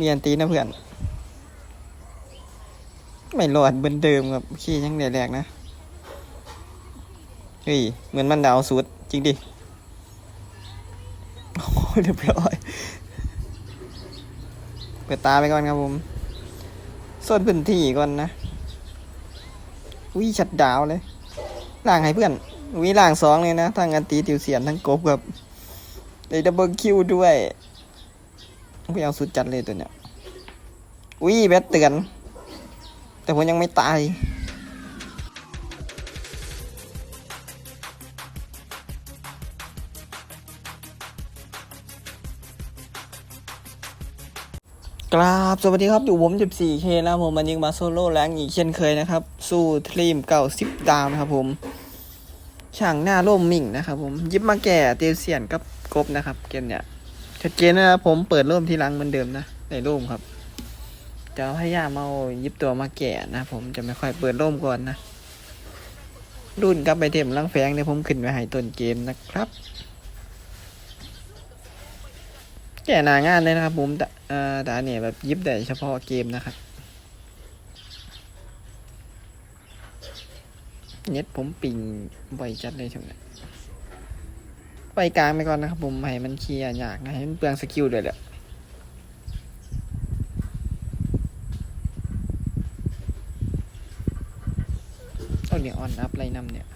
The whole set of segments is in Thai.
มีอันตีนะเพื่อน ไม่รอดเหมือนเดิมครับขี้ยังแรกๆนะ เฮ้ย เหมือนมันดาวสุด จริงดิ โอ้เรียบร้อย เปิดตาไปก่อนครับผมส่วนพื้นที่ก่อนนะวิชัดดาวเลยล่างให้เพื่อนวิล่างสองเลยนะทั้งอันตีติวเสียนทั้งกบกับเลยดับเบิลคิวด้วย พี่เอาสุดจัดเลยตัวเนี้ยวิแบตเตือน แต่ผมยังไม่ตายกราบสวัสดีครับ อยู่ผม 14K แล้วผมมันยิงมาโซโล่แรงอีกเช่นเคยนะครับ สู้ทรีมเก่าสิบดาวนะครับผมช่างหน้าร่มมิ่งนะครับผม ยิบมาแก่เตียเสียนกับกบนะครับ เกมเนี่ย ชัดเจนนะครับผมเปิดร่มที่หลังเหมือนเดิมนะในร่มครับ จะพยายามเอายิบตัวมาแก่นะผมจะไม่ค่อยเปิดร่มก่อนนะ รุ่นกับไปเทมลังแฝงเนี่ยผมขึ้นไปให้ต้นเกมนะครับ แก่หนางานเลยนะครับผมแต่เอ่อแต่อันเนี่ยแบบยิบได้เฉพาะเกมนะครับเน็ตผมปิงบ่อยจัดเลยช่วงนี้ ไปกลางไปก่อนนะครับผมให้มันเคลียร์ยากนะให้มันเปลืองสกิลด้วยแหละเอาเนี่ยออนอัพไรนำเนี่ย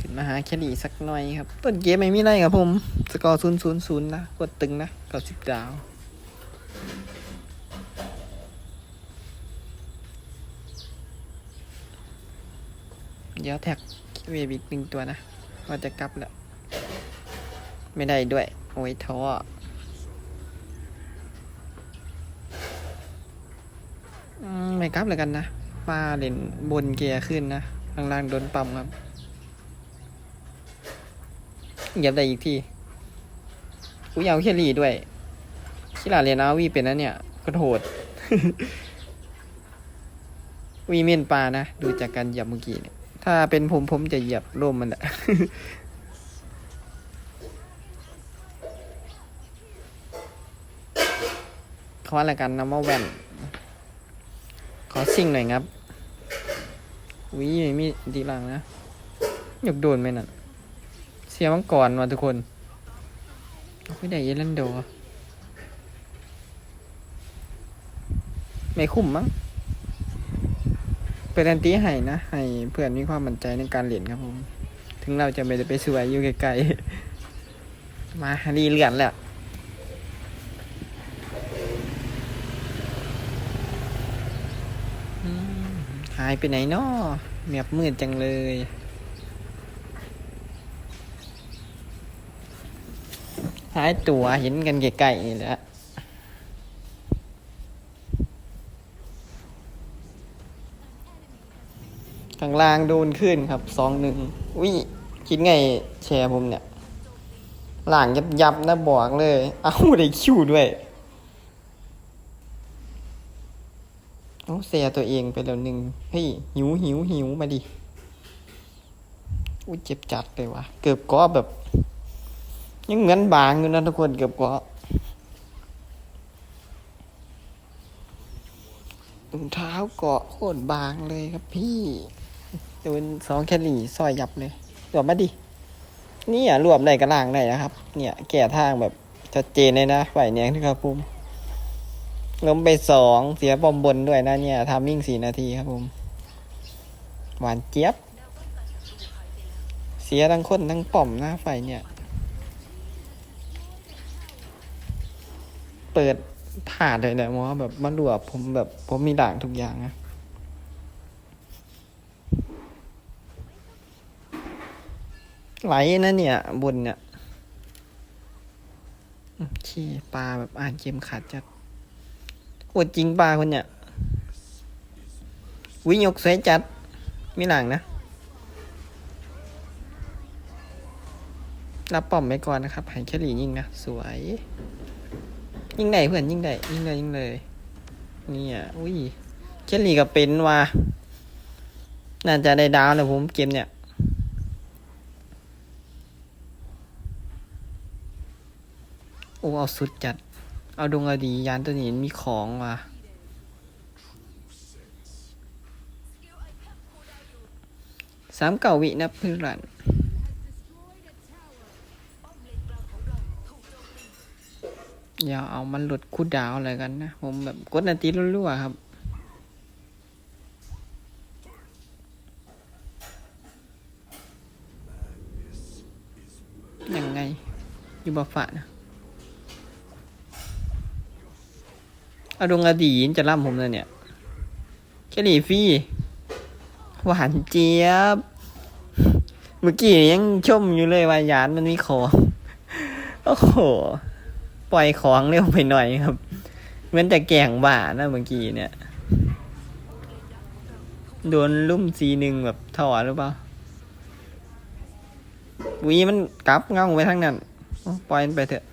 ขึ้นมาหาแคลรี่สักหน่อยครับ ต้นเกมไม่มีไรครับผม สกอร์ศูนย์ศูนย์ศูนย์นะกดตึงนะเก้าสิบดาวเดี๋ยวแท็กเวบิกหนึ่งตัวนะ ว่าจะกลับแล้ว ไม่ได้ด้วย โอ้ยท้อไม่กลับเลยกันนะป้าเล่นบนเกียร์ขึ้นนะข้างล่างโดนปั๊มครับเหยียบได้อีกทีกูยากเอาเคลรี่ด้วยชิลาเรียนอาวีเป็นนะเนี่ยก็โหดวีเมนปลานะ ดูจากการเหยียบเมื่อกี้เนี่ย ถ้าเป็นผมผมจะเหยียบร่มมันแหละขออะไรกันนะมาแว่น ขอซิ่งหน่อยครับวิไม่มีดีลังนะยกโดนไหมนั่น เสียมังกรมาทุกคน ไม่ได้เยลันโด ไม่คุ้มมั้ง เป็นอันตีให้นะ ให้เพื่อนมีความมั่นใจในการเล่นครับผม ถึงเราจะไม่ได้ไปสวยอยู่ไกลๆ มารีเลือนแล้วหายไปไหนนาะเมียบมืดจังเลยหายตัวเห็นกันไกลๆนี่แหละ ข้างล่างโดนขึ้นครับสองหนึ่งวิคิดไงแชร์ผมเนี่ย หลังยับยับๆนะบอกเลย เอ้าได้คิวด้วยเอาเสียตัวเองไปแล้วหนึ่งเฮ้ยหิวหิวหิวมาดิอุ้ยเจ็บจัดเลยวะเกือบก็แบบ ยังเหมือนบางอยู่นะทุกคนเกือบก็ถุงเท้าเกาะโคตรบางเลยครับพี่ โดนสองแคลรี่ซอยยับเลยรวมมาดินี่อะรวมได้กระล่างได้นะครับ เนี่ย แก่ทางแบบชัดเจนเลยนะฝ่ายเนียงที่ครับผมล้มไปสองเสียบอมบนด้วยนะเนี่ยทามมิ่งสี่นาทีครับผม หวานเจี๊ยบ เสียทั้งคนทั้งป่อมนะฝ่ายเนี่ย เปิดผ่าเลยแหละมอแบบมันรวบผมแบบผมมีด่างทุกอย่างนะ ไหลนะเนี่ย บนเนี่ยขี้ปลาแบบอ่านเกมขาดจัดโหดจริงปลาคนเนี่ย วิญยกสวยจัด มีหลังนะ รับป้อมไปก่อนนะครับให้แคลี่ยิงนะ สวย ยิงได้เพื่อนยิงได้ยิงเลยยิงเลย เนี่ย อุ้ยเชลลี่ก็เป็นว่ะน่าจะได้ดาวเลยผมเกมเนี่ยโอ้ เอาสุดจัด เอาดงอดียานตัวนี้มีของว่ะสามเก่าวินะเพื่อนอย่าเอามันหลุดคูดดาวอะไรกันนะ ผมแบบกดนาทีรัวๆครับยังไง อยู่บ่ฝะนะ อาดงอดีนจะล่ำผมเลยเนี่ยแค่นี้ฟี่หวานเจี๊ยบ เมื่อกี้ยังชมอยู่เลยว่ายานมันมีของโอ้โห ปล่อยของเร็วไปหน่อยครับ เหมือนแต่แกล้งบ้านะเมื่อกี้เนี่ย โดนลุ่มซีหนึ่งแบบถอดหรือเปล่าวีมันกลับเงาไปทางนั้น ปล่อยมันไปเถอะ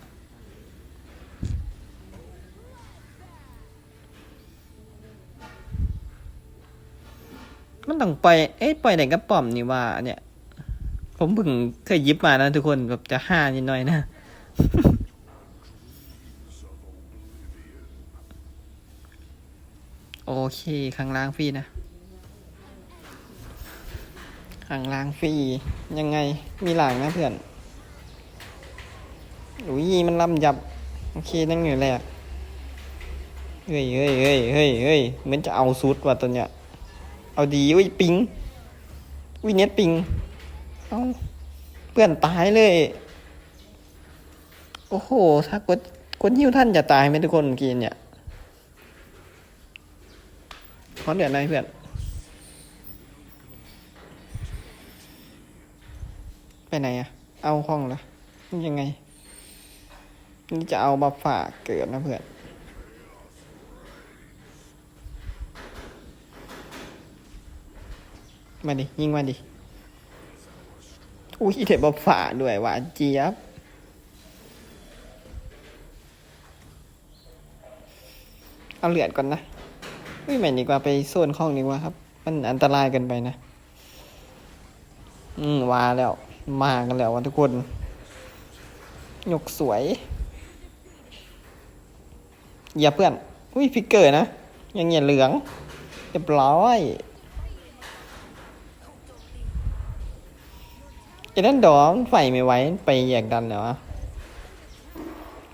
มันต้องปล่อย เอ๊ะปล่อยไหนกระป๋อมนี่ว่า เนี่ย ผมเพิ่งเคยยิบมานะทุกคนแบบจะห้านิดหน่อยนะโอเคข้างล่างฟรีนะข้างล่างฟรียังไงมีหลังนะเพื่อนอุ้ยมันลำยับ โอเคนั่งอยู่แรกเฮ้ยเฮ้ยเฮ้ยเฮ้ยเฮ้ยเหมือนจะเอาซุดว่ะตัวเนี้ย เอาดีอุ้ยปิงอุ้ยเน็ตปิงเอาเพื่อนตายเลย โอ้โห ถ้ากดกดยิ้วท่านจะตายไหมทุกคนเมื่อกินเนี่ยขอเดือดหน่อยเพื่อน ไปไหนอะเอาห้องละนี่ยังไง นี่จะเอามาฝากเกิดนะเพื่อน มาดิ ยิงมาดิ อุ้ยเทปบฝาด้วยหวานเจี๊ยบ เอาเหลือดก่อนนะ อุ้ยไม่ดีกว่าไปโซนห้องดีกว่าครับ มันอันตรายเกันไปนะ อืมวาแล้ว มากันแล้ววันทุกคนยกสวยอย่าเพื่อน อุ้ยพิกเกอร์นะ ยังเงียเหลืองเรียบร้อย ไอ้นั่นดอมนไฟไม่ไหวไปแยกดันแล้วอ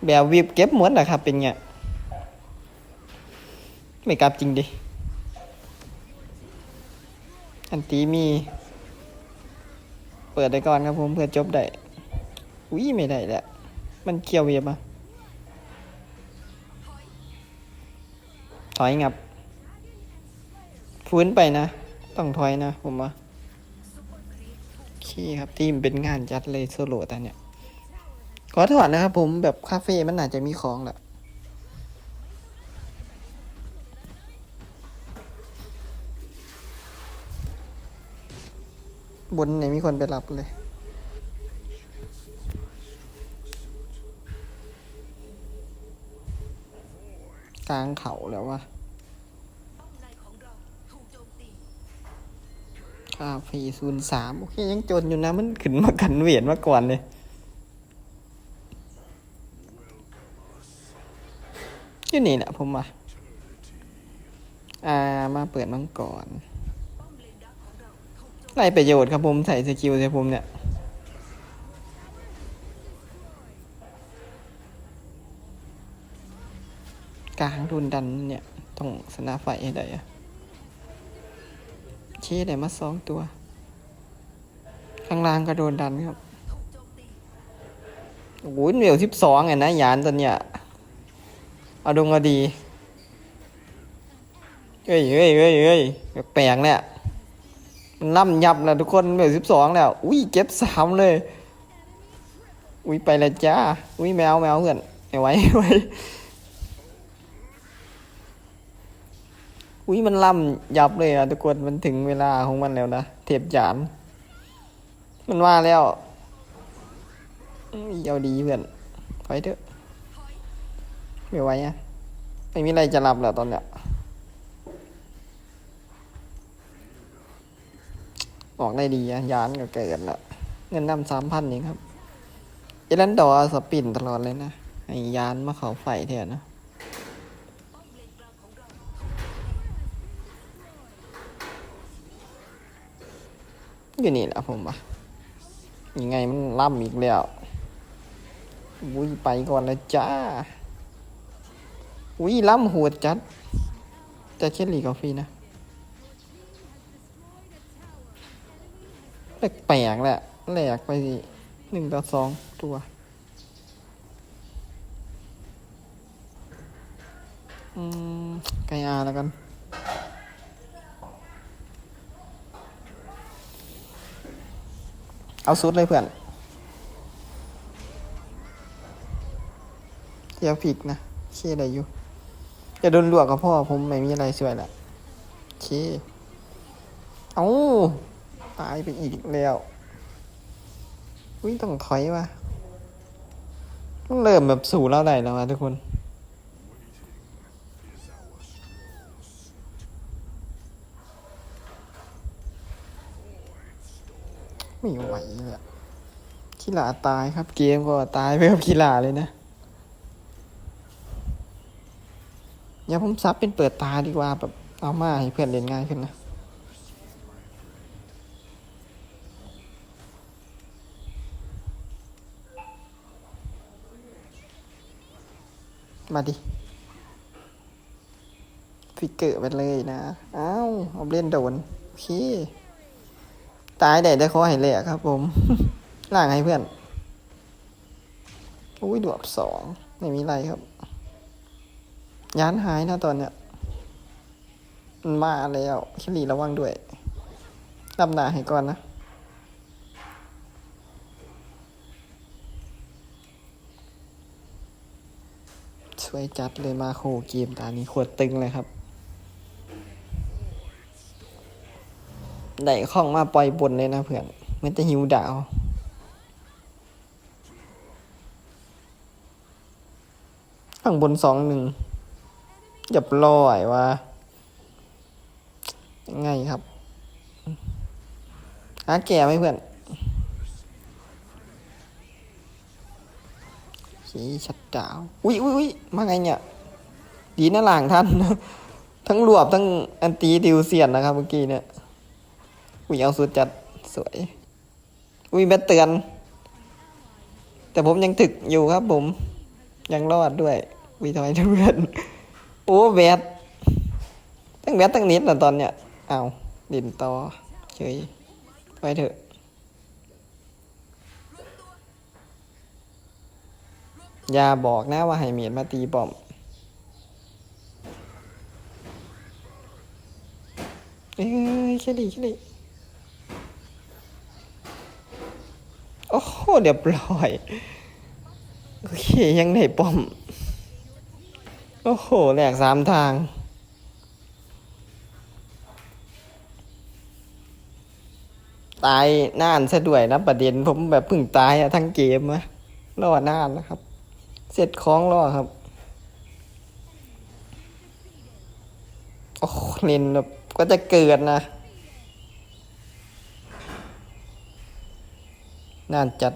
แบบวิบเก็บหมดนะครับ เป็นไงไม่กลับจริงดิ อันตีมี เปิดได้ก่อนครับผมเพื่อจบได้อุ้ยไม่ได้แหละมันเคียวเวียบอะถอยงับ ฟื้นไปนะ ต้องถอยนะผมว่า เคครับทีมเป็นงานจัดเลยโซโล่แต่เนี่ย ขอโทษนะครับผมแบบคาเฟ่มันอาจจะมีของแหละบนไหนมีคนไปรับเลย กลางเขาแล้ววะาเฟ่ศูนย์สามโอเค ยังจนอยู่นะ มันขึ้นมากันเวียนมาก่อนเลยอยู่นี่แหละผมว่าอ่ามาเปิดมังกรไรประโยชน์ครับผมใส่สกิลใส่ผมเนี่ยกลางดุนดันเนี่ย ต้องสนาไฟให้ได้อะ ได้มาสองตัว ข้างล่างก็โดนดันครับโอ้ยเหนียวสิบสองไงนะยานตัวเนี้ยเอาดงเอาดีเฮ้ยเฮ้ยเฮ้ยเฮ้ยแปลกเนี่ยมันล่ำยับแล้วทุกคนเหนียวสิบสองแล้ว อุ้ยเก็บสามเลย อุ้ยไปแล้วจ้า อุ้ยแมวแมวเพื่อนไม่ไหวไม่ไหว อุ้ยมันล่ำยับเลยอะทุกคนมันถึงเวลาของมันแล้วนะเทปหยานมันว่าแล้วยเอาดีเพื่อนไปเถอะไม่ไหวอะไม่มีอะไรจะรับแล้วตอนเนี้ยออกได้ดีอะยานก็เกิดล้วเงินนำสามพันเองครับเอลันดอสปินตลอดเลยนะให้ยานมาเขาไฟเถอะนะ อยู่นี่แหละผมปะยังไงมันล่ำอีกแล้ววุ้ยไปก่อนนะจ้าวุ้ยล่ำโหดจัด แต่เชลลี่กาแฟนะแปลกๆแหละแหลกไปสิหนึ่งต่อสองตัวอืมไกอาแล้วกัน เอาซุดเลยเพื่อนเดี๋ยวผิดนะเคอะไรอยู่จะโดนลวกกับพ่อผมไม่มีอะไรช่วยละเคเอาตายไปอีกแล้ววิ่งต้องถอยวะต้องเริ่มแบบสู่แล้วได้แล้ววะทุกคน ไม่ไหวเลยกีฬาตายครับเกมก็ตายไปกับกีฬาเลยนะอย่าผมซับเป็นเปิดตาดีกว่าแบบเอามาให้เพื่อนเล่นง่ายขึ้นนะมาดิ ฟิกเกอร์ไปเลยนะ อ้าว เอาเล่นโดน โอเค ตายได้ได้ขอให้แหลกครับ ผมล่างให้เพื่อนอุ้ยดวบสองไม่มีไรครับยานหายนะตอนเนี้ยมันมาแล้วคิรีระวังด้วยรับหนาให้ก่อนนะช่วยจัดเลยมาโคเกมตานี้โคตรตึงเลยครับ ได้ข้องมาปล่อยบนเลยนะเพื่อนเมันจะหิวดาวข้างบนสองหนึ่งหยับลอยว่ายังไงครับหาแก่ไหมเพื่อนชี้ชัดดาว อุ้ยอุ้ยอุ้ยมาไงเนี่ย ดีนะหลังท่าน ทั้งรวบทั้งอันตีดิวเซียนนะครับเมื่อกี้เนี่ย อุ้ยเอาสุดจัดสวย อุ้ยแบตเตือน แต่ผมยังถึกอยู่ครับผม ยังรอดด้วยอุ้ยทำไมเพื่อนโอ้แบตตั้งแบตตั้งนิดนะตอนเนี้ยเอาดินต่อเฉยไปเถอะอย่าบอกนะว่าให้เมียนมาตีบอมเอ้ยแค่ดีแค่ดี เดี๋ยวปล่อยโอเคยังไหนป้อม โอ้โหแหลกสามทาง ตายน่านซะด้วยนะประเด็นผมแบบเพึ่งตายอะทั้งเกมอะรอนานนะครับ เสร็จคล้องรอครับ โอ้เล่นแบบก็จะเกิดนะ นานจัด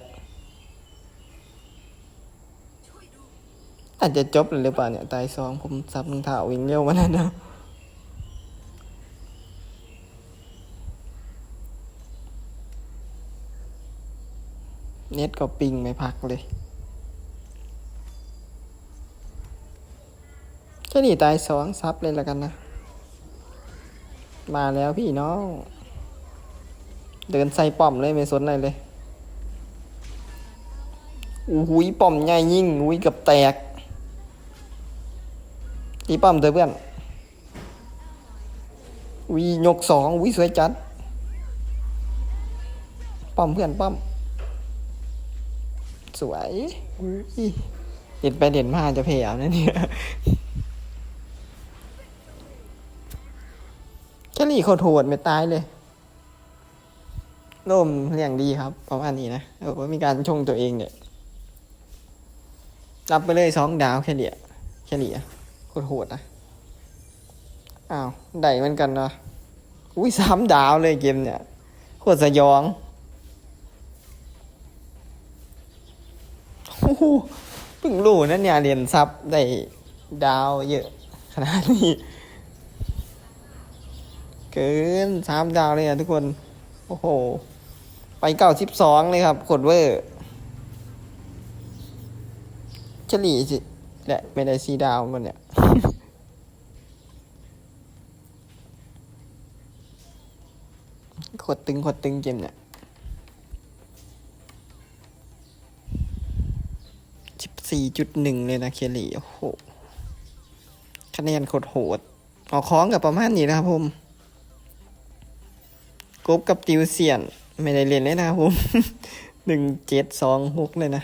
อาจจะจบเลยหรือเปล่าเนี่ย ตายสองผมซับรองเท้าวิ่งเร็วมาแล้วนะเน็ตก็ปิงไม่พักเลยแค่นี้ตายสองซับเลยแล้วกันนะ มาแล้วพี่น้อง เดินใส่ป้อมเลยไม่สนอะไรเลย อู้หูยป้อมใหญ่ยิ่งอุ้ยเกับแตกตีป้อมเถอะเพื่อนอุ้ยยกสองอุ้ยสวยจัดป้อมเพื่อนป้อม สวยอุ้ยเด่นไปเด่นมาจะเพยายามนะเนี่ยแค่นี้เขาโทษไม่ตายเลยร่มเรียงดีครับ ประมาณนี้นะเออว่ามีการชงตัวเองเนี่ย รับไปเลยสองดาวแค่เดียแค่เดียโคตรโหดนะ อ้าวได้เหมือนกันนะอุ้ยสามดาวเลยเกมเนี่ยโคตรสยองโอ้โหเพิ่งรู้นะเนี่ยเรียนซับได้ดาวเยอะ ขนาดนี้ เกินสามดาวเลยอะทุกคน โอ้โห ไปเก้าสิบสองเลยครับกดเวอร์ เฉลี่ยสิแหละไม่ได้ซีดาวมันเนี่ยกดตึงกดตึงเกมเนี่ยสิบสี่จุดหนึ่งเลยนะเคลี่โอ้โห คะแนนโคตรโหดออกคล้องกับประมาณนี้นะครับผมกบกับติวเซียน ไม่ได้เรียนเลยนะครับผมหนึ่งเจ็ดสองหกเลยนะ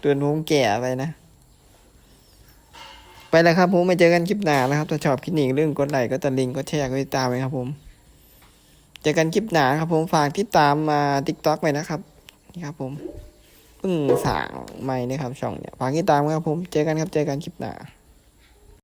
เดือนผมแก่ไปนะ ไปแล้วครับผมไปเจอกันคลิปหน้านะครับ ถ้าชอบคลิปนี้เรื่องกดไลค์ก็ตะลิงก็แชร์ก็ติดตามไปครับผม เจอกันคลิปหน้าครับผมฝากติดตามมาทิกต็อกไปนะครับ นี่ครับผมเพิ่งสั่งใหม่นะครับช่องเนี่ยฝากติดตามครับผม เจอกันครับเจอกันคลิปหน้า